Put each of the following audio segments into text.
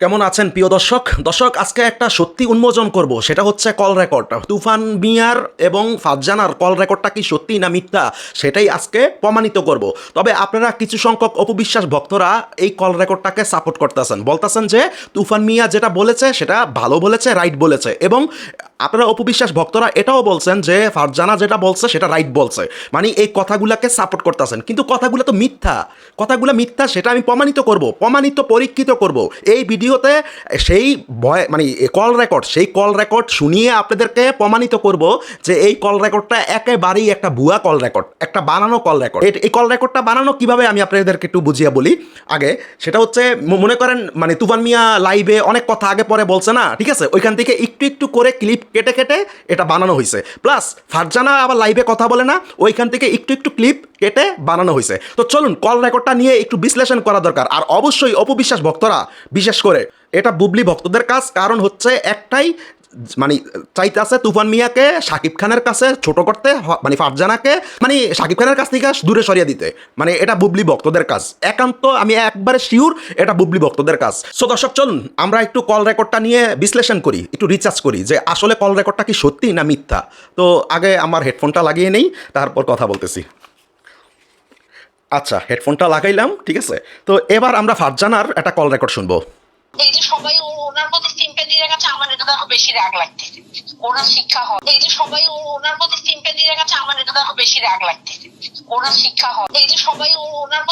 কেমন আছেন প্রিয় দর্শক? দর্শক, আজকে একটা সত্যি উন্মোচন করব। সেটা হচ্ছে কল রেকর্ড। তুফান মিয়ার এবং ফারজানার কল রেকর্ডটা কি সত্যি না মিথ্যা, সেটাই আজকে প্রমাণিত করব। তবে আপনারা কিছু সংখ্যক অপবিশ্বাস ভক্তরা এই কল রেকর্ডটাকে সাপোর্ট করতেছেন। বলতেছেন যে, তুফান মিয়া যেটা বলেছে, সেটা ভালো বলেছে, রাইট বলেছে। এবং আপনারা অপবিশ্বাস ভক্তরা এটাও বলছেন যে, ফারজানা যেটা বলছে, সেটা রাইট বলছে। মানে এই কথাগুলোকে সাপোর্ট করতেছেন। কিন্তু কথাগুলো তো মিথ্যা। কথাগুলো মিথ্যা, সেটা আমি প্রমাণিত করব, প্রমাণিত পরীক্ষিত করব। এই ভিডিওতে সেই ভয় মানে কল রেকর্ড সেই কল রেকর্ড শুনিয়ে আপনাদেরকে প্রমাণিত করব যে এই কল রেকর্ডটা একেবারেই একটা ভুয়া কল রেকর্ড একটা বানানো কল রেকর্ড এই কল রেকর্ডটা বানানো কীভাবে আমি আপনাদেরকে একটু বুঝিয়ে বলি আগে। সেটা হচ্ছে মনে করেন মানে তুফান মিয়া লাইভে অনেক কথা আগে পরে বলছে না? ঠিক আছে? ওইখান থেকে একটু একটু করে ক্লিপ কেটে কেটে এটা বানানো হয়েছে প্লাস ফারজানা আবার লাইভে কথা বলে না, ওইখান থেকে একটু একটু ক্লিপ কেটে বানানো হয়েছে তো চলুন কল রেকর্ডটা নিয়ে একটু বিশ্লেষণ করা দরকার। আর অবশ্যই অপবিশ্বাস ভক্তরা, বিশেষ করে, এটা বুবলি ভক্তদের কাজ। কারণ হচ্ছে একটাই মানে চাইতে আছে তুফান মিয়াকে, শাকিব খানের কাছে ছোট করতে মানে ফারজানাকে মানে শাকিব খানের কাছ থেকে দূরে সরিয়ে দিতে। মানে এটা বুবলি ভক্তদের কাজ। একান্ত আমি একবারে শিওর এটা বুবলি ভক্তদের কাজ। সো দর্শক, চলুন, আমরা একটু কল রেকর্ডটা নিয়ে বিশ্লেষণ করি, একটু রিচার্জ করি যে আসলে কল রেকর্ডটা কি সত্যি না মিথ্যা। তো, আগে আমার হেডফোনটা লাগিয়ে নেই, তারপর কথা বলতেছি। আচ্ছা হেডফোনটা লাগাইলাম, ঠিক আছে? তো, এবার আমরা ফারজানার একটা কল রেকর্ড শুনব। এই যে সবাই ওনার আমার এটা দেখো বেশি রাগ লাগতেছে। ওনার শিক্ষা হয়। এই যে সবাই ওনার আমার এটা দেখো বেশি রাগ লাগতেছে। ওনার শিক্ষা হয়। এই যে সবাই ওনার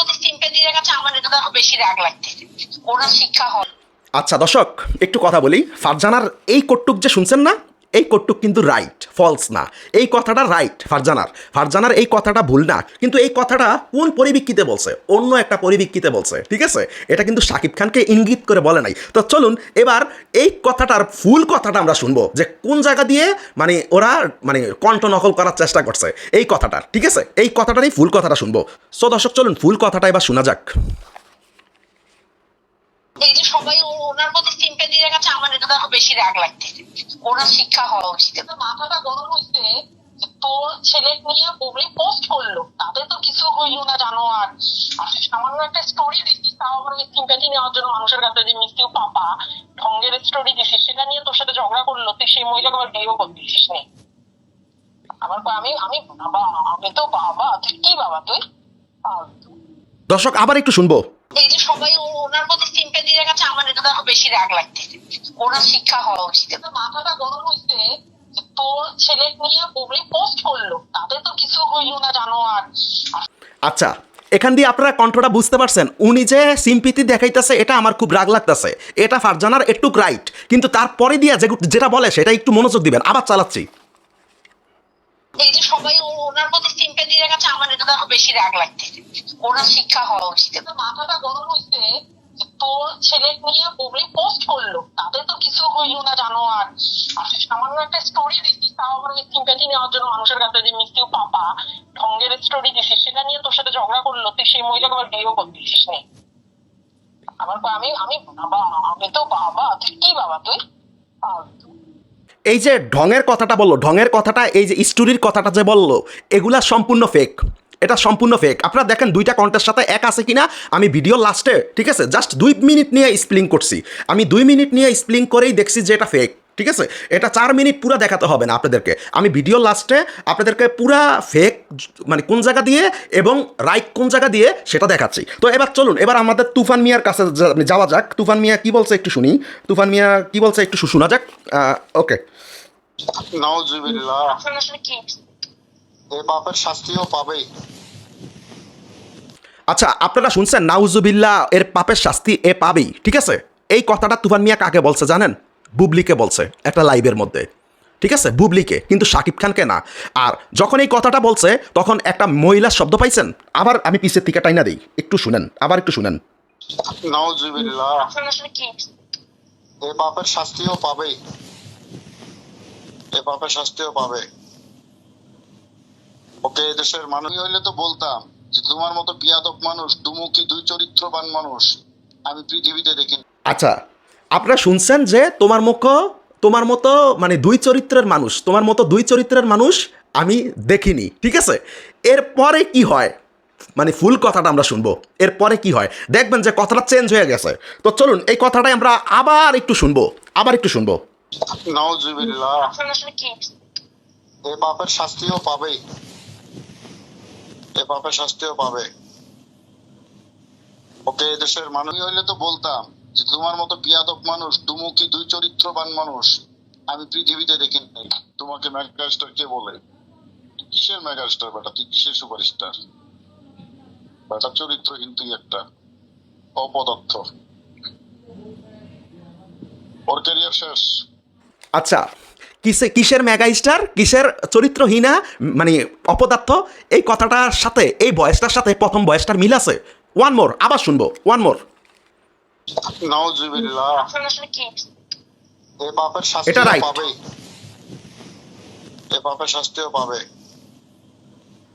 আমার এটা দেখো বেশি রাগ লাগতেছে। ওনার শিক্ষা হয়। আচ্ছা দর্শক, একটু কথা বলি। ফারজানার এই কটুক যে শুনছেন না এই কটুক কিন্তু রাইট ফলস না। এই কথাটা রাইট ফারজানার। ফারজানার এই কথাটা ভুল না, কিন্তু এই কথাটা কোন পরিবীক্ষিতে বলছে? অন্য একটা পরিবীক্ষিতে বলছে, ঠিক আছে? এটা কিন্তু শাকিব খানকে ইঙ্গিত করে বলে নাই। তো চলুন, এবার এই কথাটার ফুল কথাটা আমরা শুনব, যে কোন জায়গা দিয়ে মানে ওরা মানে কণ্ঠ নকল করার চেষ্টা করছে, এই কথাটার, ঠিক আছে? এই কথাটারই ফুল কথাটা শুনব। সো দর্শক, চলুন, ফুল কথাটা এবার শোনা যাক। এই যে সবাই ও- ওনার প্রতি সিম্পেথি দেখাচ্ছে আমার এটা দেখো বেশি রাগ লাগতেছে ওনার শিক্ষা হওয়া উচিত। তো মাথাটা গরম হয়েছে যে তোর ছেলে নিয়ে বুবলি পোস্ট করল। তাতে তো কিছু হইল না জানো আর। আর সামান্য একটা স্টোরি দিচ্ছিস তাও আবার সিম্পেথি নেওয়ার জন্য মানুষের কাছে যে মিষ্টিও পাপা ঢঙ্গের স্টোরি দিছিস সেটা নিয়ে তোর সাথে ঝগড়া করল তুই সেই মহিলাকে আবার বিয়েও করতেছিস নে। আমার আমি আমি বাবা আমি তো বাবা তুই কি বাবা তুই। দর্শক আবার একটু শুনব। এই যে সবাই ওনার সিম্পেথি দেখাচ্ছে আমার এটা দেখো বেশি রাগ লাগতেছে। ওনার শিক্ষা হওয়া উচিত। মাথাটা গরম হয়েছে তোর ছেলে নিয়ে বুবলি পোস্ট করল তাতে তো কিছু হইল না জানো আর। আর আচ্ছা এখান দিয়ে আপনারা কণ্ঠটা বুঝতে পারছেন। উনি যে সিম্পিতি দেখাইতেছে এটা আমার খুব রাগ লাগতেছে। এটা ফারজানার একটু রাইট কিন্তু তারপরে দিয়ে যে- যেটা বলে সেটা একটু মনোযোগ দিবেন। আবার চালাচ্ছি। এই যে সবাই ওনার প্রতি সিম্পেথি দেখাচ্ছে আমার এটা দেখো বেশি রাগ লাগতেছে। ওনার শিক্ষা হওয়া উচিত। মাথাটা গরম হয়েছে তোর ছেলে নিয়ে বুবলি পোস্ট করল। তাতে তো কিছু হইল না জানো আর। সামান্য একটা স্টোরি দিচ্ছিস তাও আবার সিম্পেথি নেওয়ার জন্য মানুষের কাছে যে মিষ্টিও পাপা, ঢঙ্গের স্টোরি দিছিস সেটা নিয়ে তোর সাথে ঝগড়া করল, তুই সেই মহিলাকে আবার বিয়েও করতেছিস নে। আমার আমি আমি বাবা, আমি তো বাবা, তুই কি বাবা তুই। এই যে ঢঙের কথাটা বলল, ঢঙের কথাটা, এই যে স্টোরির কথাটা যে বলল, এগুলা সম্পূর্ণ ফেক এটা সম্পূর্ণ ফেক আপনারা দেখেন দুইটা কন্টের সাথে এক আছে কিনা, আমি ভিডিও লাস্টে ঠিক আছে? জাস্ট দুই মিনিট নিয়ে স্প্লিং করছি। আমি দুই মিনিট নিয়ে স্প্লিং করেই দেখছি যে এটা ফেক ঠিক আছে? এটা চার মিনিট পুরো দেখাতে হবে না আপনাদেরকে। আমি ভিডিও লাস্টে আপনাদেরকে পুরা ফেক মানে কোন জায়গা দিয়ে এবং রাইট কোন জায়গা দিয়ে সেটা দেখাচ্ছি। তো এবার চলুন এবার আমাদের তুফান মিয়ার কাছে যাওয়া যাক। তুফান মিয়া কি বলছে একটু শুনি। তুফান মিয়া কি বলছে একটু শোনা যাক। ওকে পাপের শাস্তিও পাবেই। আচ্ছা আপনারা শুনছেন নাউজুবিল্লা এর পাপের শাস্তি এ পাবেই ঠিক আছে? এই কথাটা তুফান মিয়া কাকে বলছে জানেন? বুবলিকে বলছে একটা লাইভের মধ্যে। ঠিক আছে? বুবলিকে কিন্তু শাকিব খানকে না। আর যখন এই কথাটা বলছে তখন একটা মহিলার শব্দ পাইছেন? আবার আমি পিছের থেকে টাইনা দিই। একটু শুনেন আবার একটু শুনেন। এ পাপের শাস্তিও পাবেই। এ পাপের শাস্তিও পাবে। ওকে এদেশের মানুষ। হইলে তো বলতাম যে তোমার মতো বিয়াদক মানুষ দুমুখী দুই চরিত্রবান মানুষ আমি পৃথিবীতে দেখি আচ্ছা আপনারা শুনছেন যে তোমার মুখ তোমার মতো মানে দুই চরিত্রের মানুষ, তোমার মতো দুই চরিত্রের মানুষ আমি দেখিনি, ঠিক আছে? এরপরে কি হয়? মানে ফুল কথাটা আমরা শুনব। এরপরে কি হয়? দেখবেন যে কথাটা চেঞ্জ হয়ে গেছে। তো চলুন, এই কথাটাই আমরা আবার একটু শুনব, আবার একটু শুনব। এ পাপের শাস্তিও পাবে এ পাপের শাস্তিও পাবে। ওকে দেশের মানুষ হইলে তো বলতাম তোমার মতো বিয়াদব মানুষ, দুমুখী দুই চরিত্রবান মানুষ আমি পৃথিবীতে দেখিনি। তোমাকে মেগাস্টার কে বলে? কিসের মেগাস্টার বেটা? তুই কিসের সুপারস্টার বেটা চরিত্রহীন তুই একটা। অপদার্থ ওর ক্যারিয়ার শেষ। আচ্ছা কিসে, কিসের মেগা স্টার কিসের চরিত্রহীনা? মানে অপদার্থ? এই কথাটার সাথে, এই বয়সটার সাথে প্রথম বয়সটার মিল আছে? ওয়ান মোর আবার শুনব। ওয়ান মোর নাউজুবিল্লাহ আপনার আসলে কি? এ পাপের এটা পাবে এ পাপের শাস্তিও পাবে।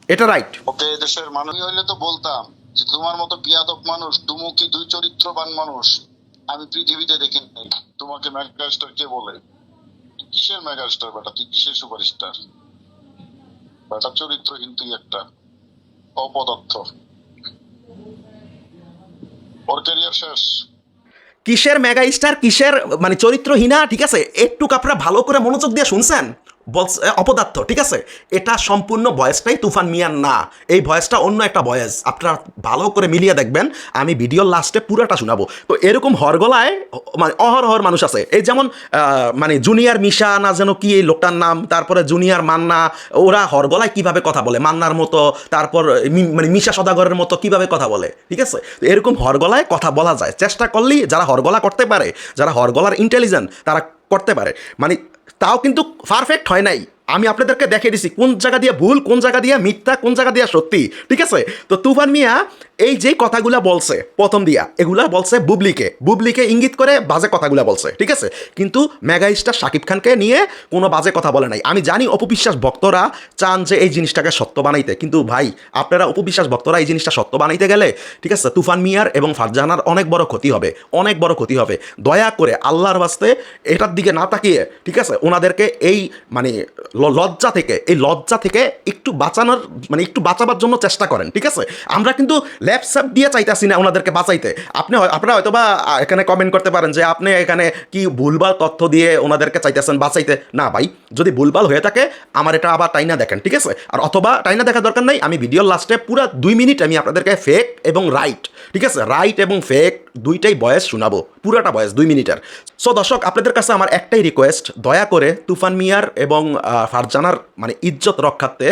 এটা রাইট ওকে দেশের মানুষ আমি হইলে তো বলতাম যে তোমার মতো বিয়াদব মানুষ দুমুখী দুই চরিত্রবান মানুষ আমি পৃথিবীতে দেখিনি তোমাকে মেগাস্টার কে বলে? কিসের মেগাস্টার বেটা? তুই কিসের সুপারস্টার? বেটা চরিত্রহীন তুই একটা। অপদার্থ। ওর ক্যারিয়ার শেষ। কিসের মেগা স্টার কিসের মানে চরিত্রহীনা, ঠিক আছে? একটু আপনারা ভালো করে মনোযোগ দিয়ে শুনছেন? বলছে অপদার্থ, ঠিক আছে? এটা সম্পূর্ণ ভয়েসটাই তুফান মিয়ার না। এই ভয়েসটা অন্য একটা ভয়েস আপনারা ভালো করে মিলিয়ে দেখবেন, আমি ভিডিওর লাস্টে পুরোটা শোনাবো। তো এরকম হরগলায় মানে অহরহর মানুষ আছে। এই যেমন মানে জুনিয়র মিশা, না যেন কি এই লোকটার নাম, তারপরে জুনিয়র মান্না, ওরা হরগলায় কীভাবে কথা বলে? মান্নার মতো, তারপর মানে মিশা সদাগরের মতো কীভাবে কথা বলে? ঠিক আছে? তো এরকম হরগলায় কথা বলা যায়। চেষ্টা করলেই যারা হরগলা করতে পারে, যারা হরগলার ইন্টেলিজেন্ট তারা করতে পারে। মানে তাও কিন্তু পারফেক্ট হয় নাই। আমি আপনাদেরকে দেখে দিছি কোন জায়গা দিয়ে ভুল, কোন জায়গা দিয়ে মিথ্যা, কোন জায়গা দিয়ে সত্যি, ঠিক আছে? তো তুফান মিয়া এই যে কথাগুলা বলছে, প্রথম দিয়া, এগুলা বলছে বুবলিকে। বুবলিকে ইঙ্গিত করে বাজে কথাগুলা বলছে, ঠিক আছে? কিন্তু মেগা স্টার শাকিব খানকে নিয়ে কোনো বাজে কথা বলে নাই। আমি জানি অপবিশ্বাস ভক্তরা চান যে এই জিনিসটাকে সত্য বানাইতে, কিন্তু ভাই, আপনারা অপবিশ্বাস ভক্তরা এই জিনিসটা সত্য বানাইতে গেলে, ঠিক আছে, তুফান মিয়ার এবং ফারজানার অনেক বড় ক্ষতি হবে, অনেক বড় ক্ষতি হবে। দয়া করে আল্লাহর বাস্তে এটার দিকে না তাকিয়ে, ঠিক আছে, ওনাদেরকে এই মানে লজ্জা থেকে, এই লজ্জা থেকে একটু বাঁচানোর মানে একটু বাঁচাবার জন্য চেষ্টা করেন, ঠিক আছে? আমরা কিন্তু ল্যাপসাপ দিয়ে চাইতেছি না ওনাদেরকে বাঁচাইতে। আপনি আপনারা হয়তো বা এখানে কমেন্ট করতে পারেন যে আপনি এখানে কি ভুলভাল তথ্য দিয়ে ওনাদেরকে চাইতেছেন বাঁচাইতে? না ভাই, যদি ভুলভাল হয়ে থাকে, আমার এটা আবার টাইনা দেখেন, ঠিক আছে? আর অথবা টাইনা দেখার দরকার নাই, আমি ভিডিওর লাস্টে পুরো দুই মিনিট আমি আপনাদেরকে ফেক এবং রাইট ঠিক আছে? রাইট এবং ফেক দুইটাই বয়স শোনাবো, পুরাটা বয়স দুই মিনিটের সো দর্শক, আপনাদের কাছে আমার একটাই রিকোয়েস্ট দয়া করে তুফান মিয়ার এবং ফারজানার মানে ইজ্জত রক্ষার্থে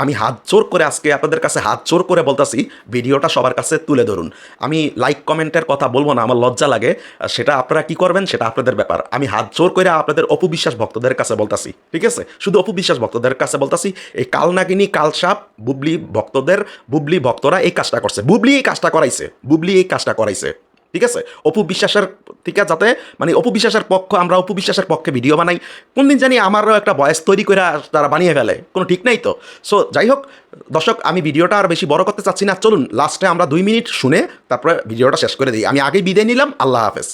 আমি হাত জোর করে আজকে আপনাদের কাছে হাত জোর করে বলতাছি, ভিডিওটা সবার কাছে তুলে ধরুন। আমি লাইক কমেন্টের কথা বলব না, আমার লজ্জা লাগে। সেটা আপনারা কি করবেন, সেটা আপনাদের ব্যাপার। আমি হাত জোর করে আপনাদের অপবিশ্বাস ভক্তদের কাছে বলতাছি, ঠিক আছে? শুধু অপবিশ্বাস ভক্তদের কাছে বলতাছি, এই কালনাগিনী কালসাপ বুবলি ভক্তদের, বুবলি ভক্তরা এই কাজটা করছে। বুবলি এই কাজটা করাইছে, বুবলি এই কাজটা করাইছে, ঠিক আছে? অপু বিশ্বাসের থেকে যাতে মানে অপু বিশ্বাসের পক্ষ, আমরা অপু বিশ্বাসের পক্ষে ভিডিও বানাই। কোনদিন জানি আমারও একটা বয়স তৈরি করে তারা বানিয়ে ফেলে। কোনো ঠিক নাই তো। সো যাই হোক, দর্শক, আমি ভিডিওটা আর বেশি বড় করতে চাচ্ছি না। চলুন লাস্টে আমরা দুই মিনিট শুনে তারপরে ভিডিওটা শেষ করে দিই। আমি আগেই বিদায় নিলাম। আল্লাহ হাফেজ।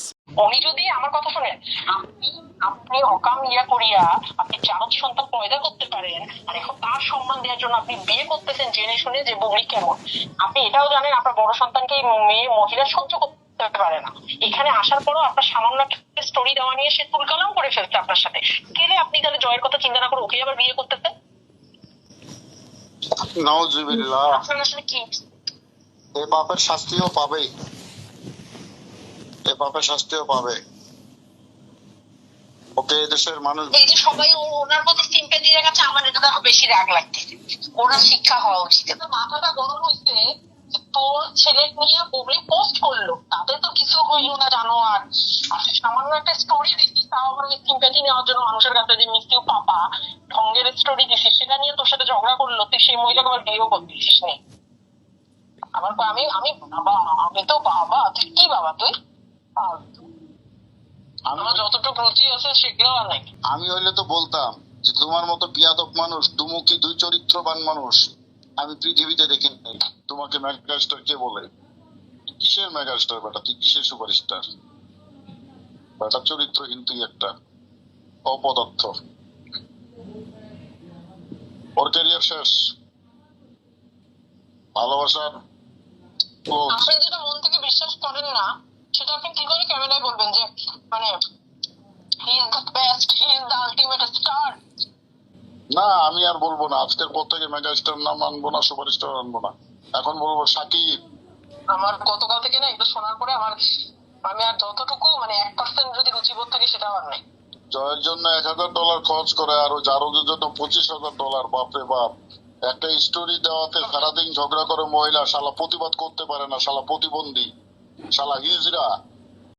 উনি যদি আমার কথা শুনেন, আপনি আপনি অকাম ইয়া করিয়া আপনি চারত সন্তান পয়দা করতে পারেন, আর এখন তার সম্মান দেওয়ার জন্য আপনি বিয়ে করতেছেন, জেনে শুনে যে বগলি কেমন। আপনি এটাও জানেন, আপনার বড় সন্তানকে মেয়ে, মহিলা সহ্য করতে পারে না। এখানে আসার পরও আপনার সামান্য একটা স্টোরি দেওয়া নিয়ে সে তুলকালাম করে ফেলছে আপনার সাথে। গেলে আপনি তাহলে জয়ের কথা চিন্তা না করে ওকে আবার বিয়ে করতেছেন নাউজুবিল্লাহ আপনার আসলে কি? এ পাপের শাস্তিও পাবে এ পাপের শাস্তিও পাবে। ওকে দেশের মানুষ এই যে সবাই ওনার প্রতি সিম্পেথি দেখাচ্ছে আমার এটা বেশি রাগ লাগতেছে ওনার শিক্ষা হওয়া উচিত। এবার মাথাটা গরম হইছে তোর ছেলে নিয়ে বগলি পোস্ট করল। তাতে তো কিছু হইল না জানো? আর সামান্য একটা স্টোরি দিচ্ছিস তাও আবার সিম্পেথি নেওয়ার জন্য মানুষের কাছে যে মিষ্টিও পাপা ঢঙ্গের স্টোরি দিছিস সেটা নিয়ে তোর সাথে ঝগড়া করল তুই সেই মহিলাকে আবার বিয়েও করতেছিস নে। কয়, আমি আমি বাবা আমি তো বাবা তুই কি বাবা তুই? আমার যতটুকু রুচি আছে সেগুলো আর নাই। আমি হইলে তো বলতাম যে তোমার মতো বিয়াদব মানুষ দুমুখী দুই চরিত্রবান মানুষ আমি পৃথিবীতে দেখিনি তোমাকে মেগাস্টার কে বলে? কিসের মেগাস্টার বেটা? তুই কিসের সুপারস্টার বেটা, চরিত্রহীন তুই একটা। অপদার্থ। ওর ক্যারিয়ার শেষ। ভালোবাসার। আপনি যেটা মন থেকে বিশ্বাস করেন না, সেটা আপনি কি করে ক্যামেরায় বলবেন যে মানে he is the best he is the ultimate star না আমি আর বলব না। আজকের পর থেকে মেগা স্টার নাম আনব না সুপার স্টার আনব না। এখন বলব সাকিব। আমার গতকাল থেকে না এটা শোনার পরে আমার আমি আর যতটুকু মানে এক পার্সেন্ট যদি রুচিবোধ থাকে সেটা আমার নেই। জয়ের জন্য এক হাজার ডলার খরচ করে আর জারদের জন্য পঁচিশ হাজার ডলার বাপরে বাপ। একটা স্টোরি দেওয়াতে সারাদিন ঝগড়া করে মহিলা শালা প্রতিবাদ করতে পারে না শালা প্রতিবন্ধী। শালা হিজরা